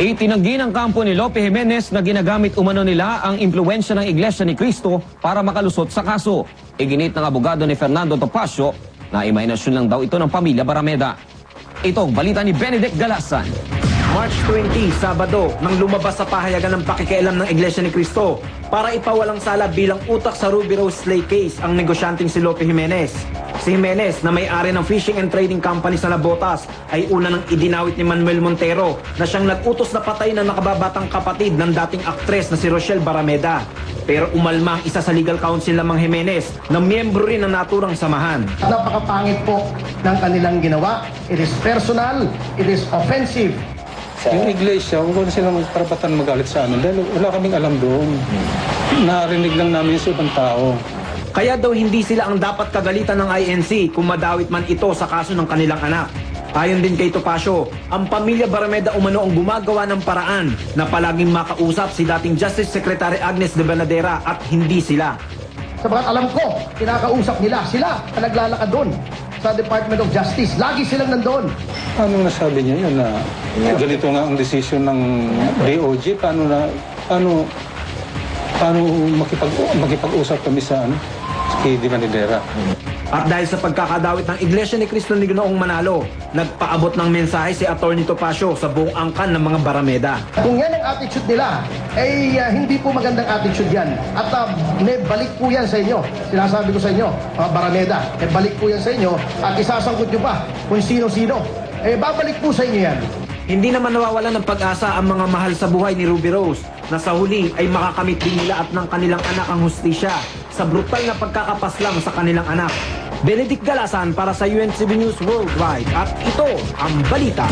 Itinanggi ng kampo ni Lope Jimenez na ginagamit umano nila ang impluensya ng Iglesia ni Cristo para makalusot sa kaso. Iginit ng abogado ni Fernando Topacio na imahinasyon lang daw ito ng pamilya Barameda. Ito ang balita ni Benedict Galasan. March 20, Sabado, nang lumabas sa pahayagan ng pakikialam ng Iglesia ni Cristo para ipawalang sala bilang utak sa Ruby Rose Slay case ang negosyanteng si Lope Jimenez. Si Jimenez na may-ari ng fishing and trading company sa Nabotas ay una nang idinawit ni Manuel Montero na siyang nag-utos na patay ng nakababatang kapatid ng dating aktres na si Rochelle Barameda. Pero umalma ang isa sa legal counsel ng mga Jimenez na miyembro rin ng naturang samahan. Napakapangit po ng kanilang ginawa. It is personal, it is offensive. Yung iglesia, kung wala silang karapatan magalit sa amin dahil wala kaming alam doon. Narinig lang namin sa ibang tao. Kaya daw hindi sila ang dapat kagalitan ng INC kung madawit man ito sa kaso ng kanilang anak. Ayon din kay Topacio, ang pamilya Barameda umano ang gumagawa ng paraan na palaging makausap si dating Justice Secretary Agnes de Banadera at hindi sila. Sabagat alam ko, kinakausap nila, sila ang naglalakad doon sa Department of Justice. Lagi silang nandoon. Paano nasabi niya yun na ganito nga ang desisyon ng DOJ? Paano na, paano, paano makipag, makipag-usap kami sa ano? Kay Di Manidera. At dahil sa pagkakadawit ng Iglesia ni Cristo ni Ginoong Manalo, nagpaabot ng mensahe si Atty. Topacio sa buong angkan ng mga Barameda. Kung yan ang attitude nila, eh ah, hindi po magandang attitude yan. At ah, may balik po yan sa inyo. Sinasabi ko sa inyo, mga Barameda, may balik po yan sa inyo at isasangkot nyo pa kung sino-sino. Eh babalik po sa inyo yan. Hindi naman nawawala ng pag-asa ang mga mahal sa buhay ni Ruby Rose na sa huli ay makakamit din nila at ng kanilang anak ang hustisya sa brutal na pagkakapaslang sa kanilang anak. Benedict Galasan para sa UNCB News Worldwide at ito ang balita.